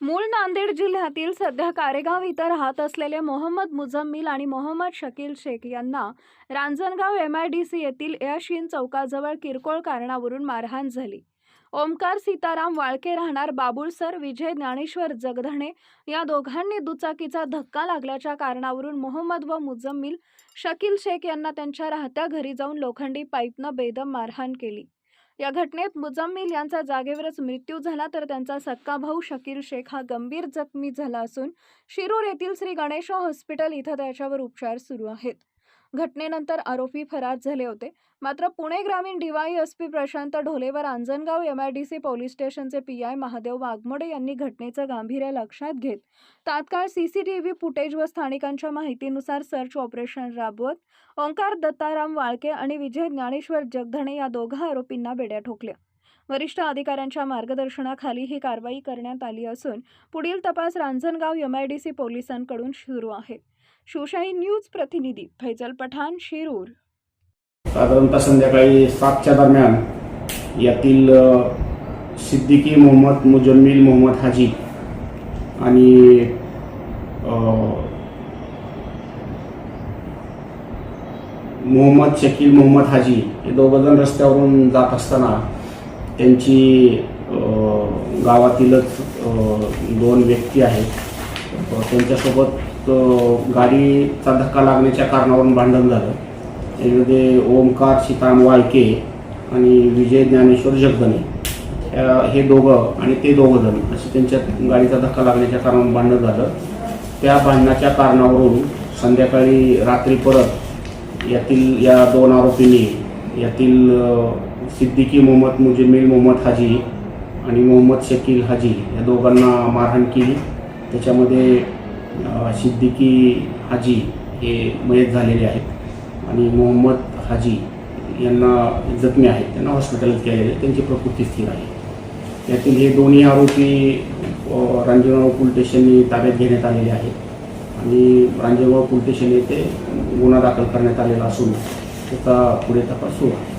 मूळ नांदेड जिल्ह्यातील सध्या कारेगाव इथं राहत असलेले मोहम्मद मुजम्मिल आणि मोहम्मद शकील शेख यांना Ranjangaon M I D C येथील एअशियन चौकाजवळ किरकोळ कारणावरून मारहाण झाली. ओमकार सीताराम वाळके राहणार बाबुळसर विजय ज्ञानेश्वर जगधणे या दोघांनी दुचाकीचा धक्का लागल्याच्या कारणावरून मोहम्मद व मुजम्मिल शकील शेख यांना त्यांच्या राहत्या घरी जाऊन लोखंडी पाईपनं बेदम मारहाण केली. या घटनेत मुजम्मिल यांचा जागेवरच मृत्यू झाला तर त्यांचा सक्का भाऊ शकीर शेख हा गंभीर जखमी झाला असून शिरूर येथील श्री गणेश हॉस्पिटल इथं त्याच्यावर उपचार सुरू आहेत. घटनेनंतर आरोपी फरार झाले होते. मात्र पुणे ग्रामीण डीवाय एस पी प्रशांत ढोलेवर आंजणगाव सी पोलीस स्टेशनचे पी आय महादेव वाघमोडे यांनी घटनेचं गांभीर्य लक्षात घेत तात्काळ सीसीटीव्ही फुटेज व स्थानिकांच्या माहितीनुसार सर्च ऑपरेशन राबवत ओंकार दत्ताराम वाळके आणि विजय ज्ञानेश्वर जगधणे या दोघा आरोपींना बेड्या ठोकल्या. वरिष्ठ अधिकाऱ्यांच्या मार्गदर्शनाखाली ही कारवाई करण्यात आली असून पुढील तपास रांजणगाव एमआयडीसी पोलिसांकडून सुरू आहे. शिवशाही न्यूज प्रतिनिधी फैजल पठाण शिरूर. साधारणतः संध्याकाळी सातच्या दरम्यान यातील सिद्दीकी मोहम्मद मुजम्मिल मोहम्मद हाजी आणि मोहम्मद शकील मोहम्मद हाजी हे दोघंजण रस्त्यावरून जात असताना त्यांची गावातीलच दोन व्यक्ती आहेत. त्यांच्यासोबत गाडीचा धक्का लागण्याच्या कारणावरून भांडण झालं. त्याच्यामध्ये ओमकार सीताराम वाळके आणि विजय ज्ञानेश्वर जगदने. या- हे दोघं आणि ते दोघं जण असे त्यांच्यात गाडीचा धक्का लागण्याच्या कारणावरून भांडण झालं. त्या भांडणाच्या कारणावरून संध्याकाळी रात्री परत यातील या दोन आरोपींनी यातील सिद्दीकी मोहम्मद मुजमिल मोहम्मद हाजी आणि मोहम्मद शकील हाजी या दोघांना मारहाण केली. त्याच्यामध्ये सिद्दीकी हाजी हे मयत झालेले आहेत आणि मोहम्मद हाजी यांना जखमी आहेत. त्यांना हॉस्पिटलात केलेले त्यांची प्रकृती स्थिर आहे. यातील हे दोन्ही आरोपी रांजेगाव पोलीस स्टेशनने ताब्यात घेण्यात आलेले आहेत आणि रांजेगाव पोलीस स्टेशन येथे गुन्हा दाखल करण्यात आलेला असून त्याचा पुढे तपास सुरू आहे.